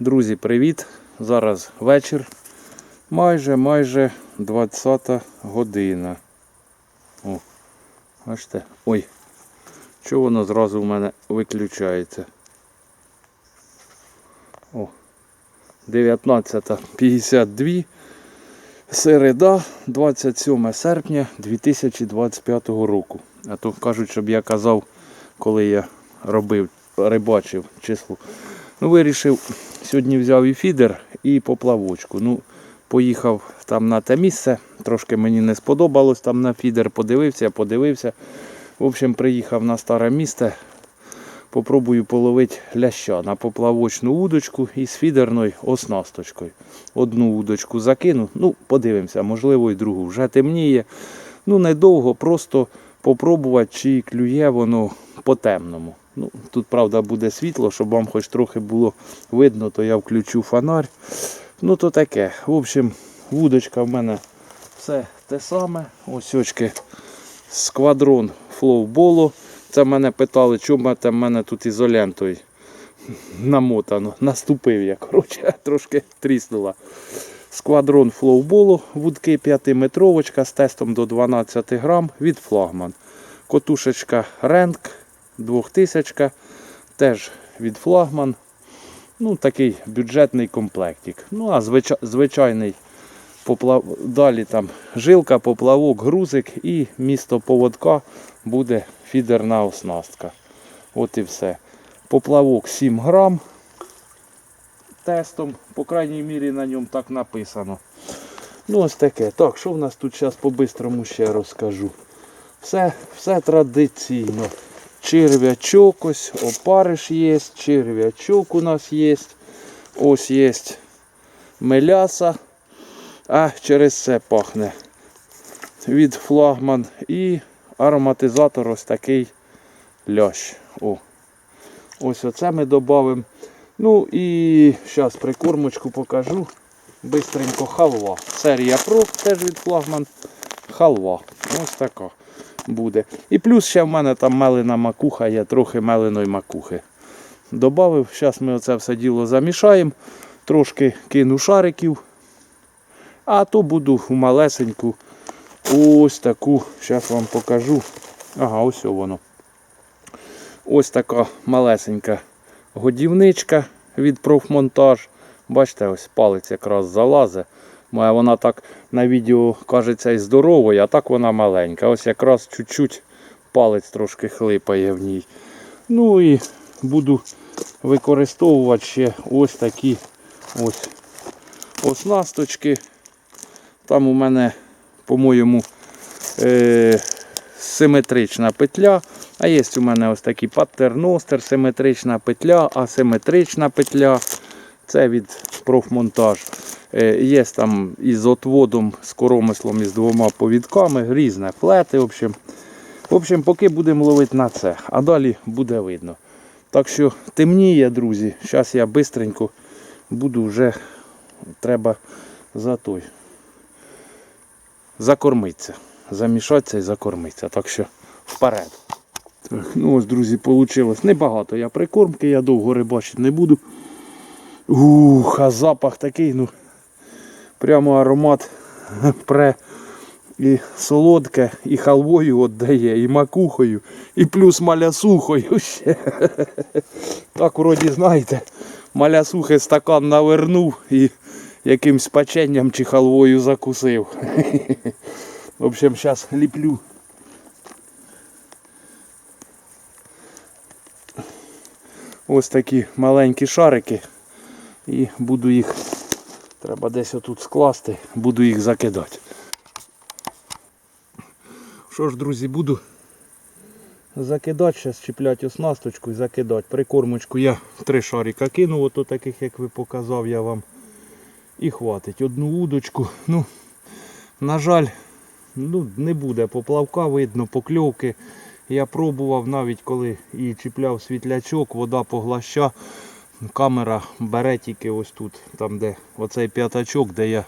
Друзі, привіт! Зараз вечір. Майже майже 20 година. О, бачите? Ой, чого воно зразу в мене виключається? О, 19.52. Середа, 27 серпня 2025 року. А то кажуть, щоб я казав, коли я робив, рибачив число. Ну, вирішив, сьогодні взяв і фідер, і поплавочку. Ну, поїхав там на те місце, трошки мені не сподобалось там на фідер, подивився, подивився. В общем, приїхав на старе місце. Попробую половити ляща на поплавочну удочку із фідерною оснасточкою. Одну удочку закину, ну, подивимося, можливо, і другу. Вже темніє. Ну, недовго, просто попробувати, чи клює воно по темному. Ну, тут, правда, буде світло, щоб вам хоч трохи було видно, то я включу фонарь. Ну, то таке. В общем, вудочка в мене все те саме. Ось очки сквадрон флоуболу. Це мене питали, чому там мене тут ізолентою намотано. Наступив я, коротше, трошки тріснула. Сквадрон флоуболу, вудки 5-метровочка з тестом до 12 грам від флагман. Котушечка Ренк 2000 теж від флагман. Ну, такий бюджетний комплектик. Ну, а звича- звичайний поплав... далі там жилка, поплавок, грузик і місто поводка буде фідерна оснастка. От і все. Поплавок 7 грам тестом, по крайній мірі на ньому так написано. Ну ось таке. Так, що в нас тут зараз по-бистрому ще розкажу. Все, все традиційно. Черв'ячок ось, опариш є, черв'ячок у нас є. Ось є меляса. А через це пахне від флагман і ароматизатор ось такий лящ. О. Ось оце ми додамо. Ну і зараз прикормочку покажу. Бистренько халва. Серія Pro теж від флагман. Халва. Ось така буде. І плюс ще в мене там мелена макуха, є трохи меленої макухи. Добавив, зараз ми оце все діло замішаємо. Трошки кину шариків. А то буду в малесеньку ось таку, зараз вам покажу. Ага, ось воно. Ось така малесенька годівничка від профмонтаж. Бачите, ось палець якраз залазить. Моя вона так на відео кажеться і здоровою, а так вона маленька. Ось якраз чуть-чуть палець трошки хлипає в ній. Ну і буду використовувати ще ось такі ось оснасточки. Там у мене, по-моєму, е- симетрична петля. А є у мене ось такий паттерностер, симетрична петля, асиметрична петля. Це від профмонтаж. Е, Є там із отводом, з коромислом, із двома повідками, різне плети. В общем, в общем, поки будемо ловити на це, а далі буде видно. Так що темніє, друзі. Зараз я швидко буду вже треба за той. Закормитися. Замішатися і закормитися. Так що вперед. Так, ну ось, друзі, вийшло. Небагато я прикормки, я довго рибачити не буду. Ух, а запах такий, ну прямо аромат пре і солодке, і халвою віддає, і макухою, і плюс малясухою ще. Так вроді, знаєте, малясухи стакан навернув і якимсь печенням чи халвою закусив. В общем, зараз ліплю. Ось такі маленькі шарики. І буду їх, треба десь отут скласти, буду їх закидати. Що ж, друзі, буду закидати, зараз чіпляти оснасточку і закидати. Прикормочку я три шарика кинув, ото таких, як ви показав я вам. І хватить. Одну удочку. Ну, на жаль, ну, не буде поплавка, видно, покльовки. Я пробував навіть коли і чіпляв світлячок, вода поглоща. Камера бере тільки ось тут, там де оцей п'ятачок, де я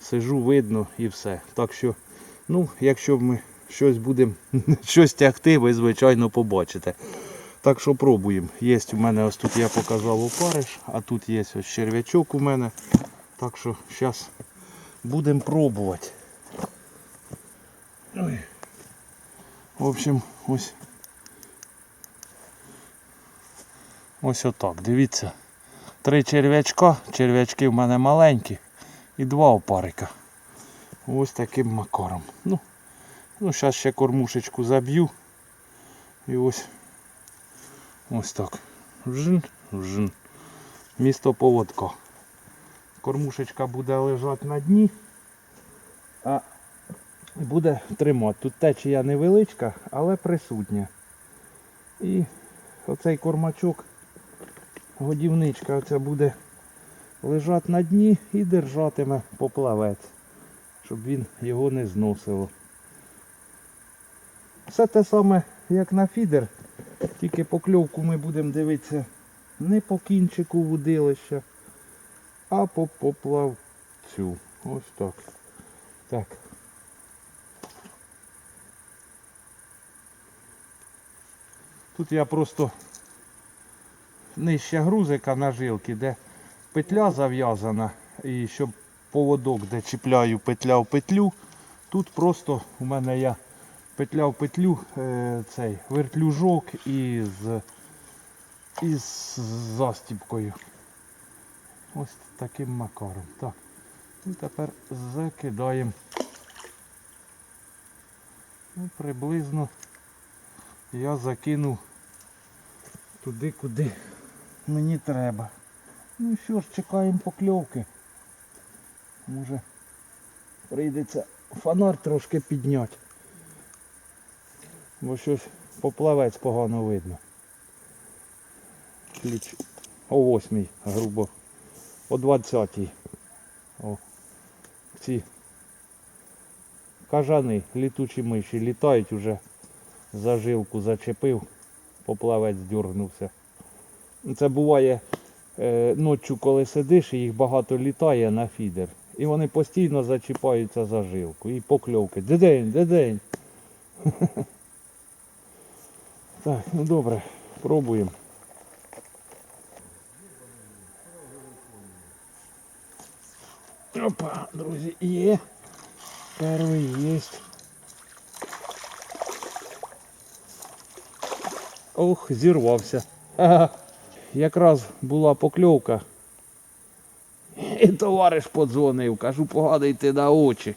сижу, видно і все. Так що, ну, якщо ми щось будемо щось тягти, ви звичайно побачите. Так що пробуємо. Є у мене ось тут я показав опариш, а тут є ось черв'ячок у мене. Так що зараз будемо пробувати. Ой. В общем, ось. Ось отак. Дивіться. Три черв'ячка. Черв'ячки в мене маленькі. І два опарика. Ось таким макаром. Ну, ну зараз ще кормушечку заб'ю. І ось ось так. Жин, жин. Місто поводка. Кормушечка буде лежати на дні, а буде тримати. Тут течія невеличка, але присутня. І оцей кормачок, годівничка оця буде лежати на дні і держатиме поплавець, щоб він його не зносило. Все те саме, як на фідер, тільки покльовку ми будемо дивитися не по кінчику вудилища, а по поплавцю. Ось так. Так. Тут я просто нижче грузика на жилки, де петля зав'язана, і щоб поводок, де чіпляю петля в петлю, тут просто у мене я петля в петлю е, цей вертлюжок із, із застіпкою. Ось таким макаром. Так. І тепер закидаємо. Ну, приблизно я закинув туди, куди мені треба. Ну що ж, чекаємо покльовки. Може прийдеться фонар трошки підняти. Бо щось поплавець погано видно. Ключ о 8 грубо. О 20 О. Ці кажани, літучі миші літають уже за жилку зачепив, поплавець дюргнувся. Це буває е, ночі, коли сидиш і їх багато літає на фідер. І вони постійно зачіпаються за жилку. І покльовки. Дедень, дедень. Так, ну добре, пробуємо. Опа, друзі, є. Перший є. Ох, зірвався. Ага. Якраз була покльовка. І товариш подзвонив, кажу, погадайте на очі.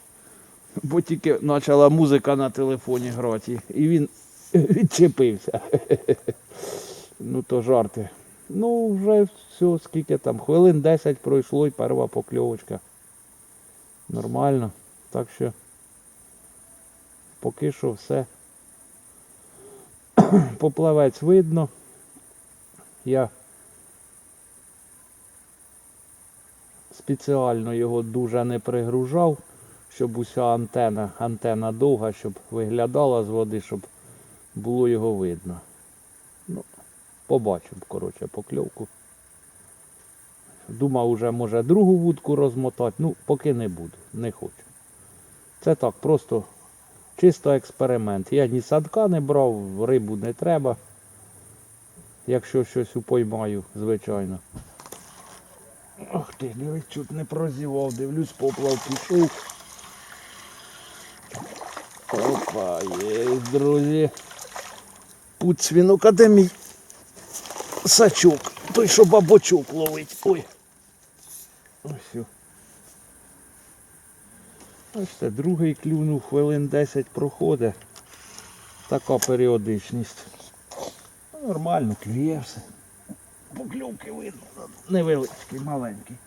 Бо тільки почала музика на телефоні грати. І він відчепився. Ну то жарти. Ну, вже все, скільки там, хвилин 10 пройшло і перша покльовочка. Нормально. Так що поки що все. Поплавець видно. Я спеціально його дуже не пригружав, щоб уся антена, антена довга, щоб виглядала з води, щоб було його видно. Ну, побачив, коротше, покльовку. Думав, уже може другу вудку розмотати, ну поки не буду, не хочу. Це так, просто чисто експеримент. Я ні садка не брав, рибу не треба. Якщо щось упоймаю, звичайно. Ах ти, дивись, чуть не прозівав, дивлюсь, поплав пішов. Опа, є, друзі. Путь свінука, де мій сачок. Той, що бабочок ловить. Ой. Ось. Ось це другий клюнув, хвилин 10 проходить. Така періодичність. Нормально, клює все. Поклювки видно. Невеличкий, маленький.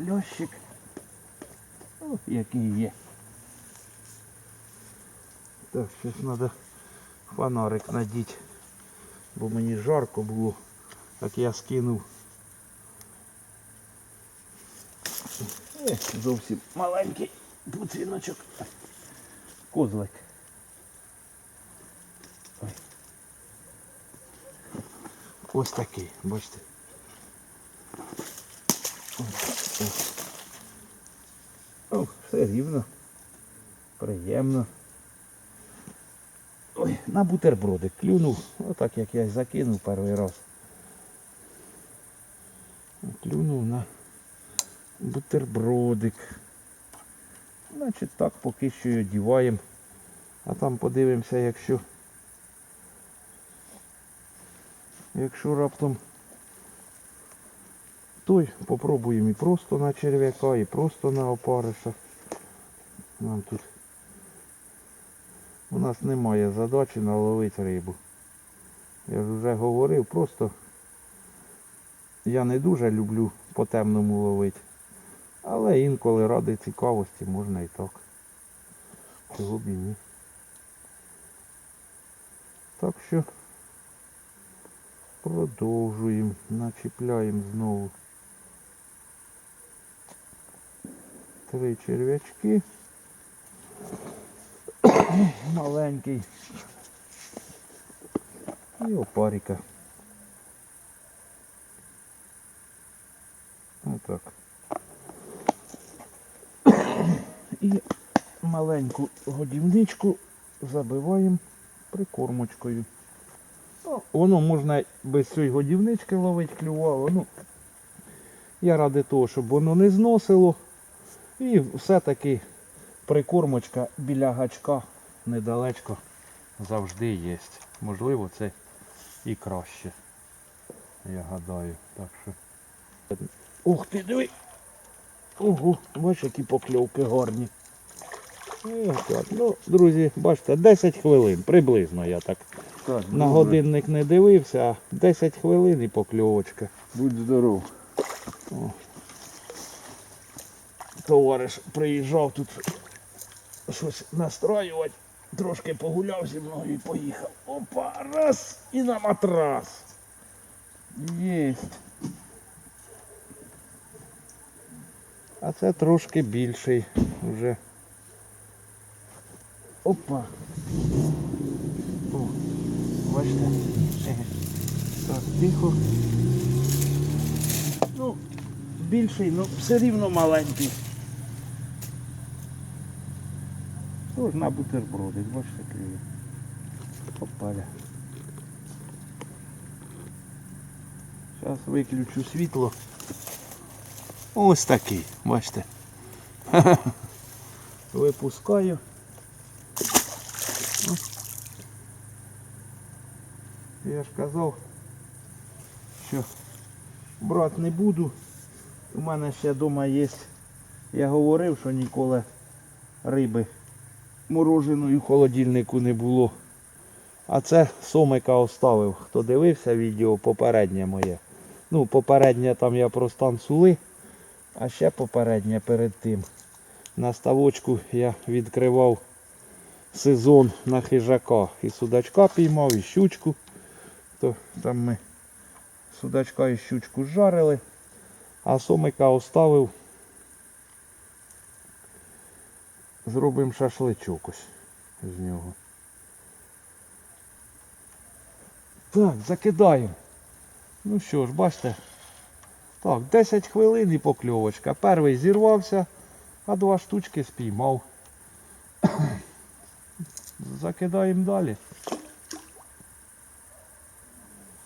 Льощик. О, який є. Так, щось треба фонарик надіти. Бо мені жарко було. Так я скинув. Е, зовсім маленький пуціночок. Козлик. Ось такий, бачите. О, все рівно. Приємно. Ой, на бутербродик клюнув, отак як я закинув перший раз. Клюнув на бутербродик. Значить так поки що й одіваємо. А там подивимося, якщо. Якщо раптом той, попробуємо і просто на черв'яка, і просто на опариша. Нам тут у нас немає задачі наловити рибу. Я ж вже говорив, просто я не дуже люблю по темному ловити. Але інколи ради цікавості можна і так. Чого б і ні. Так що продовжуємо, начіпляємо знову три черв'ячки. Маленький. І опаріка. Отак. І маленьку годівничку забиваємо прикормочкою. Ну, воно можна без цієї годівнички ловити клювало. Ну, я ради того, щоб воно не зносило. І все-таки прикормочка біля гачка недалечко завжди є. Можливо, це і краще. Я гадаю. Так що. Ух ти, диви! Ого, бачиш, які покльовки гарні. Ну, друзі, бачите, 10 хвилин, приблизно я так. Так, На добре. годинник не дивився, а 10 хвилин і покльовочка. Будь здоров. Товариш приїжджав тут щось настраювати, трошки погуляв зі мною і поїхав. Опа, раз і на матрас. Єсть. А це трошки більший вже. Опа. Бачите? Так, тихо. Ну, більший, ну все рівно маленький. Тож на бутербродик, бачите, клює. Опаля. Зараз виключу світло. Ось такий, бачите. Випускаю. Я ж казав, що брати не буду. У мене ще вдома є. Я говорив, що ніколи риби мороженої в холодильнику не було. А це сомика оставив. Хто дивився відео попереднє моє. Ну, попереднє там я про стан сули, а ще попереднє перед тим. На ставочку я відкривав сезон на хижака. І судачка піймав, і щучку. То там ми судачка і щучку жарили, а сомика оставив. Зробимо шашличок ось з нього. Так, закидаємо. Ну що ж, бачите. Так, 10 хвилин і покльовочка. Перший зірвався, а два штучки спіймав. Закидаємо далі.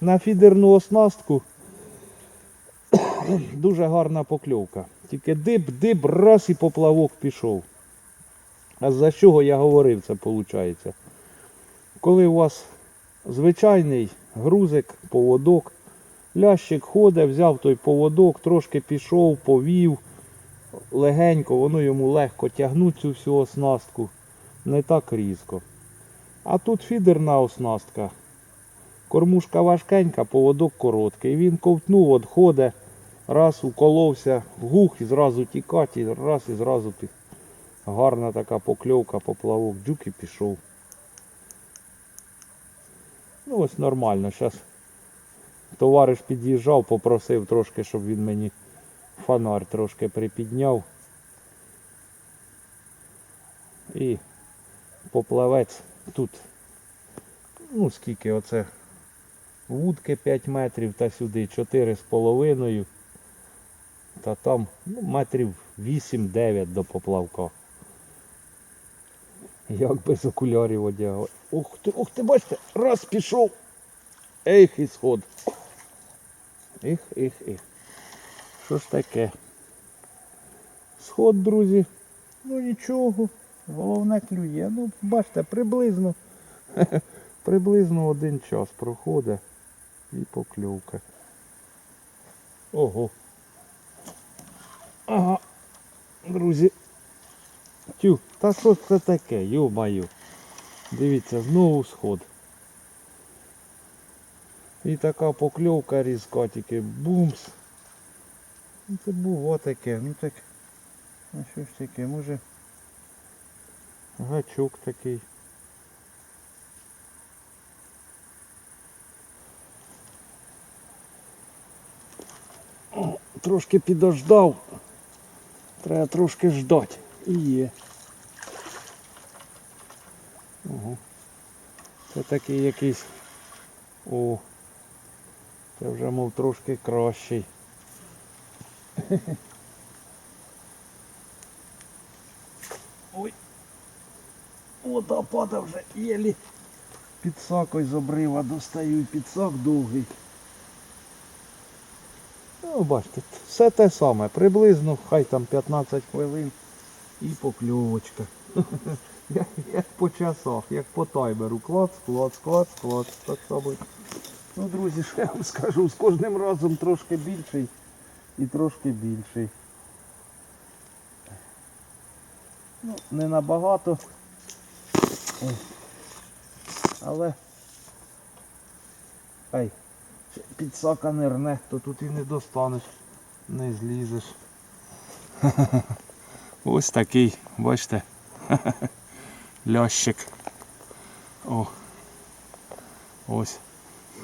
На фідерну оснастку дуже гарна покльовка. Тільки дип-дип, раз і поплавок пішов. А за чого я говорив це виходить? Коли у вас звичайний грузик, поводок, лящик ходить, взяв той поводок, трошки пішов, повів, легенько, воно йому легко тягнуть цю всю оснастку, не так різко. А тут фідерна оснастка. Кормушка важкенька, поводок короткий. Він ковтнув, от раз уколовся, вгух і зразу тікать, і раз і зразу пі- гарна така покльовка, поплавок, дюк і пішов. Ну ось нормально. Зараз товариш під'їжджав, попросив трошки, щоб він мені фонарь трошки припідняв. І поплавець тут, ну скільки оце вудки 5 метрів та сюди 4,5. Та там ну, метрів 8-9 до поплавка. Як без окулярів одягав. Ух ти, ух ти, бачите, раз пішов. Ейх і сход. Ех, ех, ех. Що ж таке? Сход, друзі. Ну нічого. Головне клює. Ну, бачите, приблизно. Приблизно один час проходить і покльовка. Ого. Ага. Друзі. Тю, та що це таке, йо-маю. Дивіться, знову сход. І така покльовка різка, тільки бумс. Ну, Це було таке, ну так. А що ж таке, може. Гачок такий. Трошки підождав. Треба трошки ждати. І є. Ого. Це такий якийсь. О. Це вже мов трошки кращий. Ой. Пада вже єлі. Підсакою з обрива достаю підсак довгий. Ну, бачите, все те саме, приблизно, хай там 15 хвилин і покльовочка. Як, по часах, як по таймеру. Клац, клац, клац, клац. Так само. Ну, друзі, що я вам скажу, з кожним разом трошки більший і трошки більший. Ну, не набагато. Але ай, ще підсака не рне, то тут і не достанеш, не злізеш. Ось такий, бачите, лящик. О. Ось.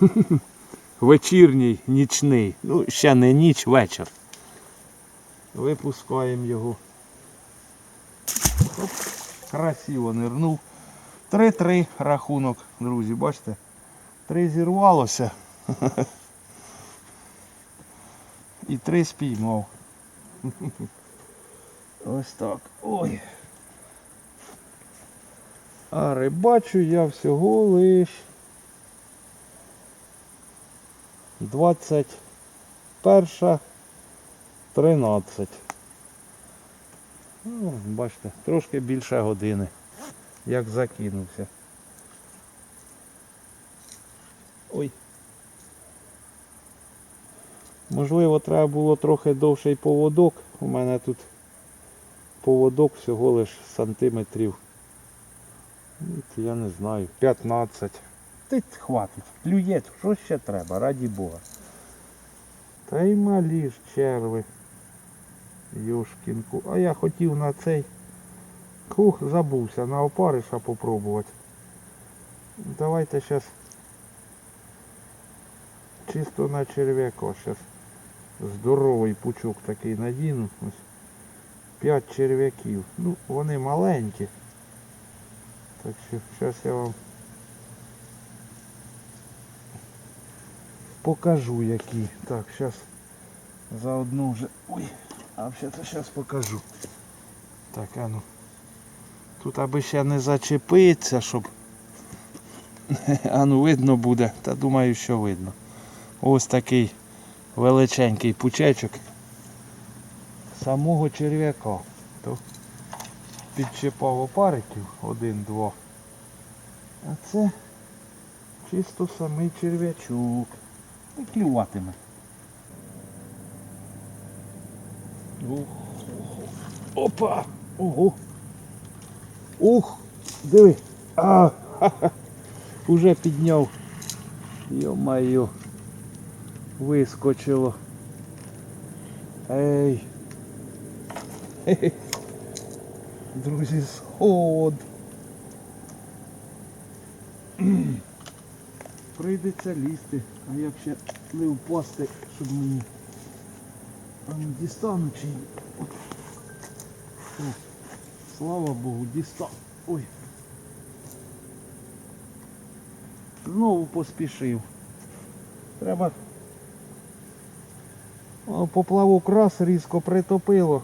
Вечірній, нічний. Ну, ще не ніч, вечір. Випускаємо його. Оп, красиво нирнув. 3-3 рахунок, друзі, бачите? Три зірвалося. І три спіймав. Ось так. Ой. А рибачу я всього лиш 21 13. Ну, бачите, трошки більше години, як закинувся. Ой. Можливо, треба було трохи довший поводок. У мене тут поводок всього лиш сантиметрів. Я не знаю, 15. Ти хватить. Клює, що ще треба, раді Бога. Та й малі ж черви. Йошкінку. А я хотів на цей. Хух, забувся, на опариша попробувати. Давайте зараз чисто на черв'яка. Зараз здоровий пучок такий надіну. Ось. П'ять черв'яків. Ну, вони маленькі. Так що зараз я вам покажу які. Так, зараз заодно вже... Ой, а взагалі зараз покажу. Так, а ну. Тут аби ще не зачепиться, щоб... А ну видно буде, та думаю, що видно. Ось такий величенький пучечок самого черв'яка. Підчіпав опариків один-два. А це чисто самий черв'ячок. І клюватиме. Опа! Ого! Ух! Диви! А! Ха-ха! Уже підняв. Йо-майо. Вискочило. Ей. Друзі, сход. Прийдеться лізти, а як ще не впасти, щоб мені там дістану чи. От. Слава Богу, дістав. Ой. Знову поспішив. Треба. Поплавок раз різко притопило.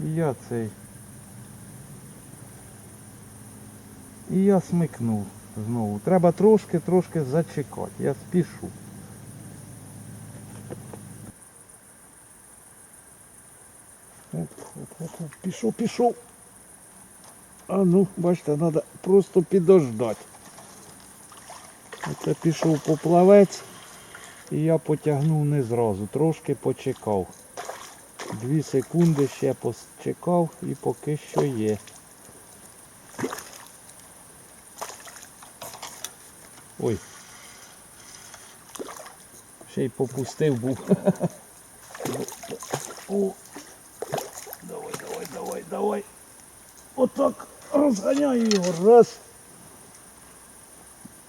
І я цей. І я смикнув знову. Треба трошки-трошки зачекати. Я спішу. Пішов, пішов. А ну, бачите, треба просто підождати. Оце пішов поплавець і я потягнув не зразу, трошки почекав. Дві секунди ще почекав і поки що є. Ой. Ще й попустив був. О. Давай, давай, давай, давай. Отак розганяю його. Раз.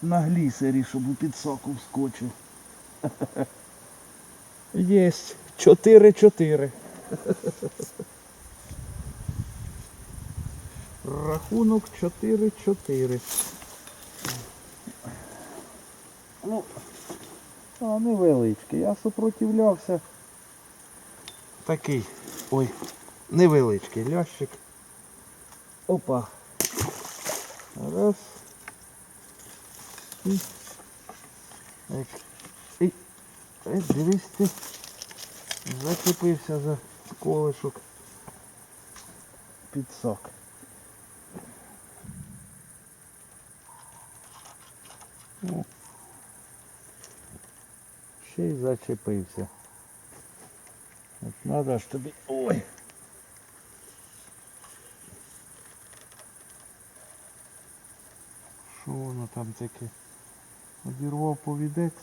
На глісері, щоб у підсаку вскочив. Єсть. 4-4. Рахунок 4-4. Ну, а невеличкий. Я супротивлявся. Такий. Ой, невеличкий лящик. Опа. Раз. І. Так. Е, дивись. Зачепився за колишок. Підсак. О. Ще й зачепився. От надо ж тобі. Ой! Що воно там таке? Одірвав повідець.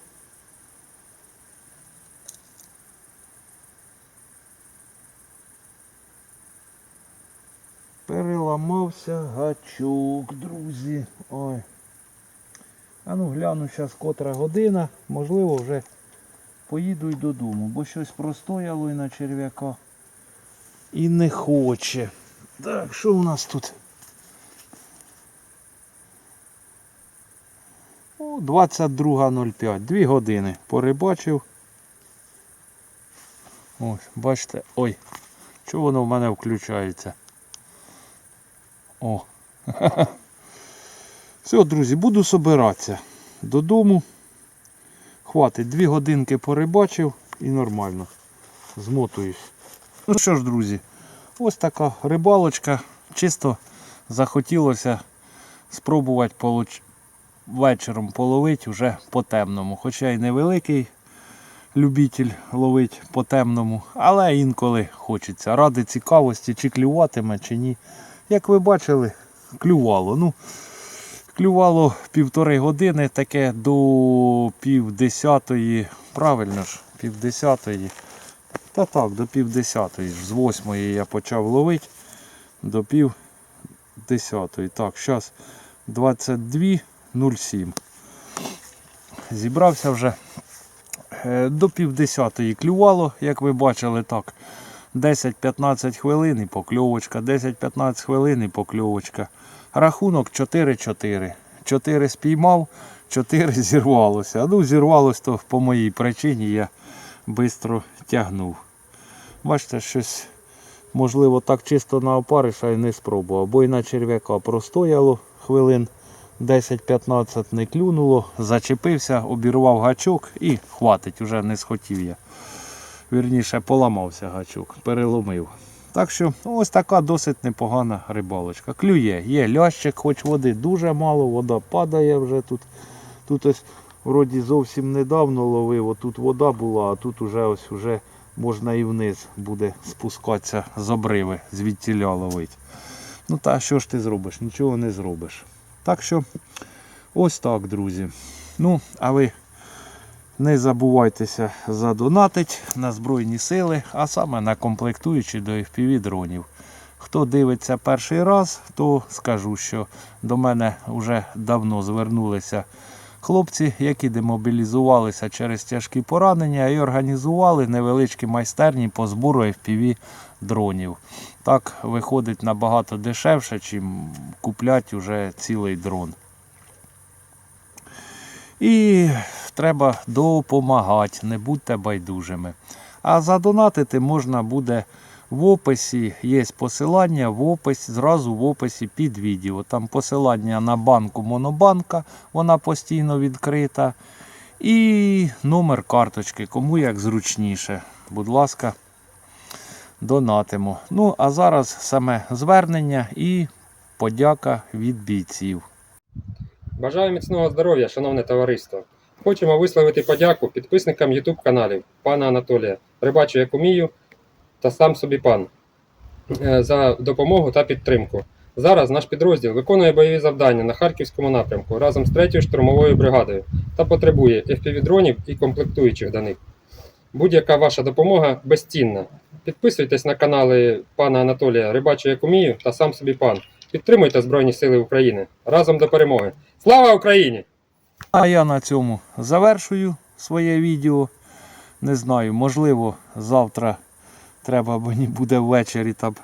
Переламався гачок, друзі. Ой. А ну гляну зараз котра година. Можливо вже поїду й додому, бо щось простояло і на черв'яка. І не хоче. Так, що у нас тут? О, 22.05. Дві години. Порибачив. Ось, бачите, ой, що воно в мене включається. О. Все, друзі, буду собиратися додому. Хватить, дві годинки порибачив і нормально. Змотуюсь. Ну що ж, друзі, ось така рибалочка. Чисто захотілося спробувати получ... вечором половити вже по темному. Хоча й невеликий любитель ловить по темному, але інколи хочеться. Ради цікавості, чи клюватиме, чи ні. Як ви бачили, клювало. Ну, клювало півтори години, таке до півдесятої. Правильно ж, півдесятої. Та так, до півдесятої. З восьмої я почав ловити до пів десятої. Так, зараз 22.07. Зібрався вже Е, до півдесятої клювало, як ви бачили, так. 10-15 хвилин і покльовочка, 10-15 хвилин і покльовочка. Рахунок 4-4. 4 спіймав, 4 зірвалося. Ну, зірвалося то по моїй причині я швидко тягнув. Бачите, щось, можливо, так чисто на опариша і не спробував. Бо і на черв'яка простояло хвилин 10-15 не клюнуло, зачепився, обірвав гачок і хватить, уже не схотів я. Вірніше, поламався гачок, переломив. Так що ось така досить непогана рибалочка. Клює, є лящик, хоч води дуже мало, вода падає вже тут. Тут ось вроді зовсім недавно ловив, отут вода була, а тут уже ось уже можна і вниз буде спускатися з обриви, звідтіля ловить. Ну та що ж ти зробиш? Нічого не зробиш. Так що ось так, друзі. Ну, а ви не забувайтеся задонатить на Збройні сили, а саме на комплектуючі до FPV дронів. Хто дивиться перший раз, то скажу, що до мене вже давно звернулися хлопці, які демобілізувалися через тяжкі поранення і організували невеличкі майстерні по збору FPV дронів. Так виходить набагато дешевше, чим куплять уже цілий дрон. І треба допомагати, не будьте байдужими. А задонатити можна буде В описі є посилання, в описі, зразу в описі під відео. Там посилання на банку Монобанка, вона постійно відкрита. І номер карточки, кому як зручніше. Будь ласка, донатимо. Ну, а зараз саме звернення і подяка від бійців. Бажаю міцного здоров'я, шановне товариство. Хочемо висловити подяку підписникам YouTube каналів пана Анатолія, Рибачу як умію та сам собі пан е, за допомогу та підтримку. Зараз наш підрозділ виконує бойові завдання на Харківському напрямку разом з 3-ю штурмовою бригадою та потребує FPV-дронів і комплектуючих до них. Будь-яка ваша допомога безцінна. Підписуйтесь на канали пана Анатолія Рибачу як умію та сам собі пан. Підтримуйте Збройні Сили України разом до перемоги. Слава Україні! А я на цьому завершую своє відео. Не знаю, можливо, завтра треба мені буде ввечері там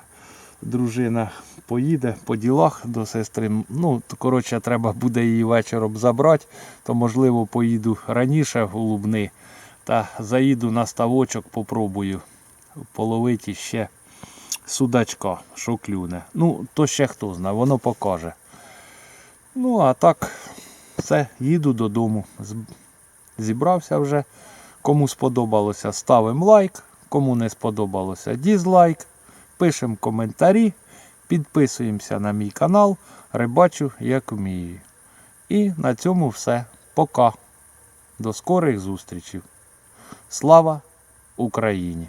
дружина поїде по ділах до сестри. Ну, коротше, треба буде її вечором забрати, то можливо поїду раніше в Лубни та заїду на ставочок, попробую половити ще судачка, що клюне. Ну, то ще хто знає, воно покаже. Ну, а так, все, їду додому. Зібрався вже. Кому сподобалося, ставимо лайк. Кому не сподобалося, дізлайк. Пишемо коментарі. Підписуємося на мій канал. Рибачу як вмію. І на цьому все. Пока. До скорих зустрічей. Слава Україні!